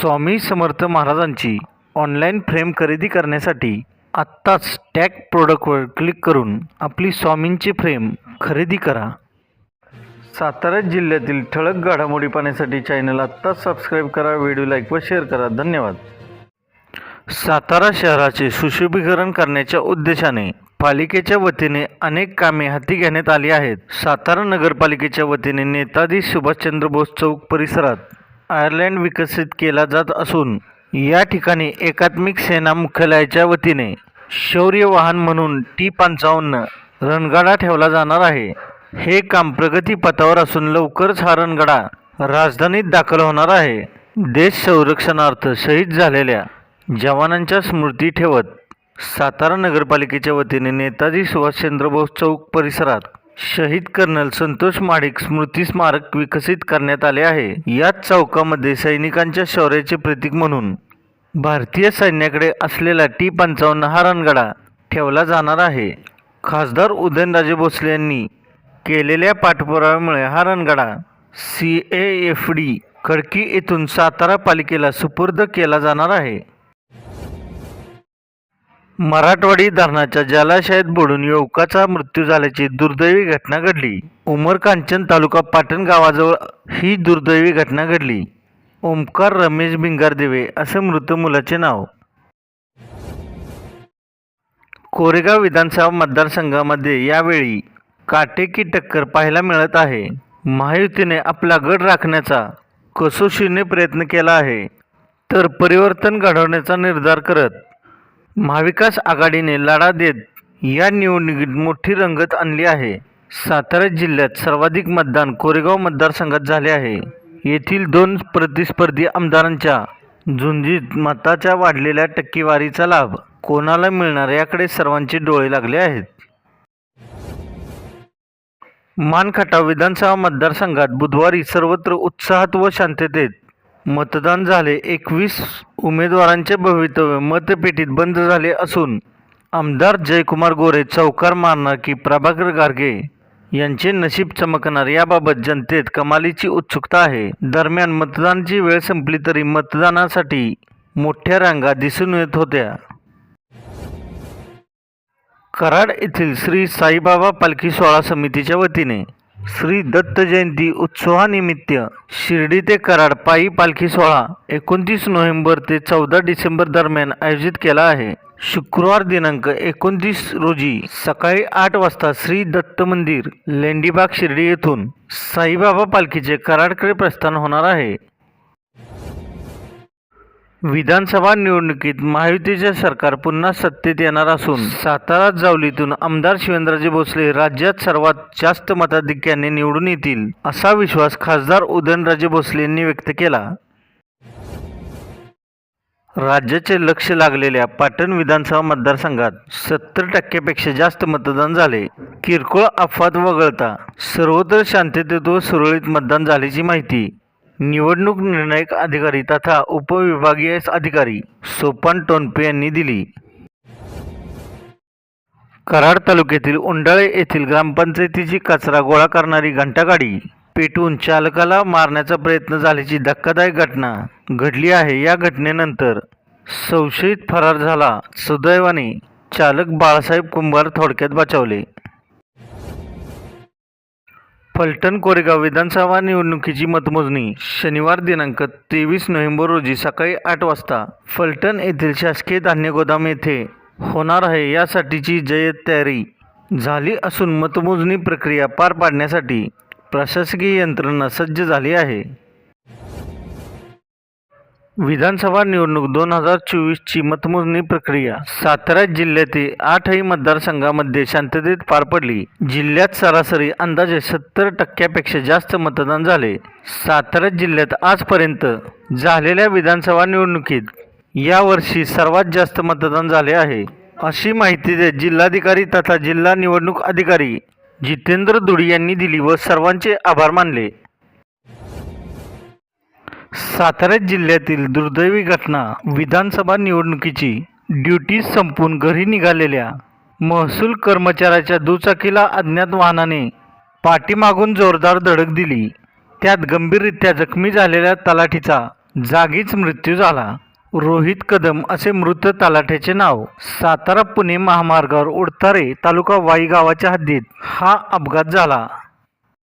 स्वामी समर्थ महाराजांची online frame खरेदी करण्यासाठी आत्ताच टॅग प्रोडक्टवर क्लिक करून आपली स्वामींची फ्रेम खरेदी करा. सातारा जिल्ह्यातील ठळक घडामोडी पाहण्यासाठी चॅनल आत्ताच सबस्क्राईब करा व्हिडिओ लाईक व शेअर करा. धन्यवाद. सातारा शहराचे सुशोभीकरण करण्याच्या उद्देशाने पालिकेच्या वतीने अनेक कामे हाती घेण्यात आली आहेत. सातारा नगरपालिकेच्या वतीने नेताजी सुभाषचंद्र बोस चौक परिसरात आयर्लंड विकसित केला जात असून या ठिकाणी एकात्मिक सेना मुख्यालयाच्या वतीने शौर्य वाहन म्हणून टी पंचावन्न रणगाडा ठेवला जाणार आहे. हे काम प्रगतीपथावर असून लवकरच हा रणगाडा राजधानीत दाखल होणार आहे. देश संरक्षणार्थ शहीद झालेल्या जवानांच्या स्मृती ठेवत सातारा नगरपालिकेच्या वतीने नेताजी सुभाषचंद्र बोस चौक परिसरात शहीद कर्नल संतोष माडिक स्मृती स्मारक विकसित करण्यात आले आहे. याच चौकामध्ये सैनिकांच्या शौर्याचे प्रतीक म्हणून भारतीय सैन्याकडे असलेला टी पंचावन्न हा रणगाडा ठेवला जाणार आहे. खासदार उदयनराजे भोसले यांनी केलेल्या पाठपुराव्यामुळे हा रणगाडा C A F D Khadki येथून सातारा पालिकेला सुपूर्द केला जाणार आहे. मराठवाडी धरणाच्या जलाशयात बुडून युवकाचा मृत्यू झाल्याची दुर्दैवी घटना घडली. उमर कांचन तालुका पाटण गावाजवळ ही दुर्दैवी घटना घडली. ओमकार रमेश भिंगारदेवे असे मृत मुलाचे नाव. कोरेगाव विधानसभा मतदारसंघामध्ये यावेळी काटेकी टक्कर पाहायला मिळत आहे. महायुतीने आपला गड राखण्याचा कसोशीने प्रयत्न केला आहे तर परिवर्तन घडवण्याचा निर्धार करत महाविकास आघाडीने लढा देत या निवडणुकीत मोठी रंगत आणली आहे. सातारा जिल्ह्यात सर्वाधिक मतदान कोरेगाव मतदारसंघात झाले आहे. येथील दोन प्रतिस्पर्धी आमदारांच्या झुंजीत मताच्या वाढलेल्या टक्केवारीचा लाभ कोणाला मिळणार याकडे सर्वांचे डोळे लागले आहेत. मानखटाव विधानसभा मतदारसंघात बुधवारी सर्वत्र उत्साहात व शांततेत मतदान झाले एकवीस उमेदवारांचे भवितव्य मतपेटीत बंद झाले असून आमदार जयकुमार गोरे चौकार मारणार की प्रभाकर गारगे यांचे नशीब चमकणार याबाबत जनतेत कमालीची उत्सुकता आहे. दरम्यान मतदानाची वेळ संपली तरी मतदानासाठी मोठ्या रांगा दिसून येत होत्या. कराड येथील श्री साईबाबा पालखी सोहळा समितीच्या वतीने श्री दत्त जयंती उत्सवानिमित्त शिर्डी ते कराड पायी पालखी सोहळा एकोणतीस नोव्हेंबर ते चौदा डिसेंबर दरम्यान आयोजित केला आहे. शुक्रवार दिनांक एकोणतीस रोजी सकाळी आठ वाजता श्री दत्त मंदिर लेंडीबाग शिर्डी येथून साईबाबा पालखीचे कराडकडे प्रस्थान होणार आहे. विधानसभा निवडणुकीत महायुतीचे सरकार पुन्हा सत्तेत येणार असून सातारा जावलीतून आमदार शिवेंद्रजी भोसले राज्यात सर्वात जास्त मताधिक्याने निवडून येतील असा विश्वास खासदार उदयनराजे भोसले यांनी व्यक्त केला. राज्याचे लक्ष लागलेल्या पाटण विधानसभा मतदारसंघात सत्तर टक्क्यापेक्षा जास्त मतदान झाले. किरकोळ अफवात वगळता सर्वत्र शांततेत व सुरळीत मतदान झाल्याची माहिती निवडणूक निर्णायक अधिकारी तथा उपविभागीय अधिकारी सोपान टोनपे यांनी दिली. कराड तालुक्यातील उंडाळे येथील ग्रामपंचायतीची कचरा गोळा करणारी घंटागाडी पेटवून चालकाला मारण्याचा प्रयत्न झाल्याची धक्कादायक घटना घडली आहे. या घटनेनंतर संशयित फरार झाला. सुदैवाने चालक बाळासाहेब कुंभार थोडक्यात बचावले. फलटण कोरेगाव विधानसभा निवडणुकीची मतमोजणी शनिवार दिनांक तेवीस नोव्हेंबर रोजी सकाळी आठ वाजता फलटण येथील शासकीय धान्य गोदाम येथे होणार आहे यासाठीची जय्यत तयारी झाली असून मतमोजणी प्रक्रिया पार पाडण्यासाठी प्रशासकीय यंत्रणा सज्ज झाली आहे. विधानसभा निवडणूक दोन हजार चोवीसची मतमोजणी प्रक्रिया. सातारा जिल्ह्यातील आठही मतदारसंघामध्ये शांततेत पार पडली. जिल्ह्यात सरासरी अंदाजे सत्तर टक्क्यापेक्षा जास्त मतदान झाले. सातारा जिल्ह्यात आजपर्यंत झालेल्या विधानसभा निवडणुकीत यावर्षी सर्वात जास्त मतदान झाले आहे. अशी माहिती देत जिल्हाधिकारी तथा जिल्हा निवडणूक अधिकारी जितेंद्र दुडी यांनी दिली व सर्वांचे आभार मानले. सातारा जिल्ह्यातील दुर्दैवी घटना विधानसभा निवडणुकीची ड्युटी संपून घरी निघालेल्या महसूल कर्मचाऱ्याच्या दुचाकीला अज्ञात वाहनाने पाठीमागून जोरदार धडक दिली. त्यात गंभीररित्या जखमी झालेल्या तलाठीचा जागीच मृत्यू झाला. रोहित कदम असे मृत तलाठ्याचे नाव सातारा पुणे महामार्गावर उडतारे तालुका वाई गावाच्या हद्दीत हा अपघात झाला.